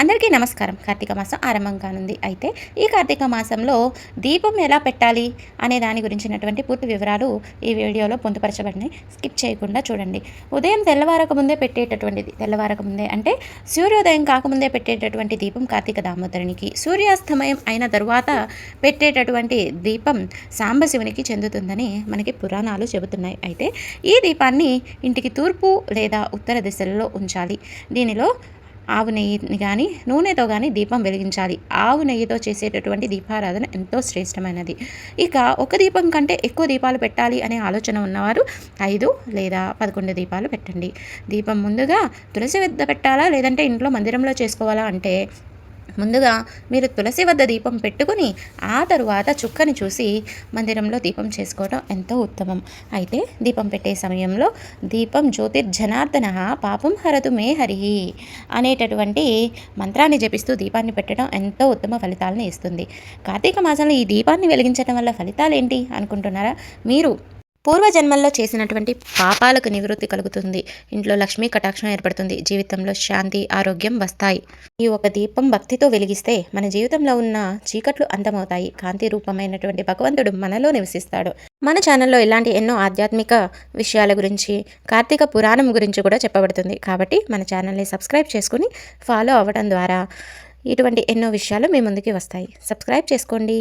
అందరికీ నమస్కారం. కార్తీక మాసం ఆరంభం కానుంది అయితే ఈ కార్తీక మాసంలో దీపం ఎలా పెట్టాలి అనే దాని గురించినటువంటి పూర్తి వివరాలు ఈ వీడియోలో పొందుపరచబడినాయి స్కిప్ చేయకుండా చూడండి. ఉదయం తెల్లవారక ముందే పెట్టేటటువంటిది. తెల్లవారక ముందే అంటే సూర్యోదయం కాకముందే పెట్టేటటువంటి దీపం కార్తీక దామోదరునికి. సూర్యాస్తమయం అయిన తరువాత పెట్టేటటువంటి దీపం సాంబశివునికి చెందుతుందని మనకి పురాణాలు చెబుతున్నాయి. అయితే ఈ దీపాన్ని ఇంటికి తూర్పు లేదా ఉత్తర దిశలలో ఉంచాలి. దీనిలో ఆవు నెయ్యిని కానీ నూనెతో కానీ దీపం వెలిగించాలి. ఆవు నెయ్యితో చేసేటటువంటి దీపారాధన ఎంతో శ్రేష్టమైనది. ఇక ఒక దీపం కంటే ఎక్కువ దీపాలు పెట్టాలి అనే ఆలోచన ఉన్నవారు ఐదు లేదా పదకొండు దీపాలు పెట్టండి. దీపం ముందుగా తులసి వద్ద పెట్టాలా? లేదంటే ఇంట్లో మందిరంలో చేసుకోవాలా? అంటే ముందుగా మీరు తులసి వద్ద దీపం పెట్టుకుని ఆ తరువాత చుక్కని చూసి మందిరంలో దీపం చేసుకోవడం ఎంతో ఉత్తమం. అయితే దీపం పెట్టే సమయంలో దీపం జ్యోతిర్జనార్దన పాపం హరతు మే హరి అనేటటువంటి మంత్రాన్ని జపిస్తూ దీపాన్ని పెట్టడం ఎంతో ఉత్తమ ఫలితాలను ఇస్తుంది. కార్తీక మాసంలో ఈ దీపాన్ని వెలిగించడం వల్ల ఫలితాలు ఏంటి అనుకుంటున్నారా? మీరు పూర్వజన్మల్లో చేసినటువంటి పాపాలకు నివృత్తి కలుగుతుంది. ఇంట్లో లక్ష్మీ కటాక్షం ఏర్పడుతుంది. జీవితంలో శాంతి ఆరోగ్యం వస్తాయి. ఈ ఒక దీపం భక్తితో వెలిగిస్తే మన జీవితంలో ఉన్న చీకట్లు అంతమవుతాయి. కాంతి రూపమైనటువంటి భగవంతుడు మనలో నివసిస్తాడు. మన ఛానల్లో ఇలాంటి ఎన్నో ఆధ్యాత్మిక విషయాల గురించి కార్తీక పురాణం గురించి కూడా చెప్పబడుతుంది. కాబట్టి మన ఛానల్ని సబ్స్క్రైబ్ చేసుకుని ఫాలో అవ్వడం ద్వారా ఇటువంటి ఎన్నో విషయాలు మీ ముందుకి వస్తాయి. సబ్స్క్రైబ్ చేసుకోండి.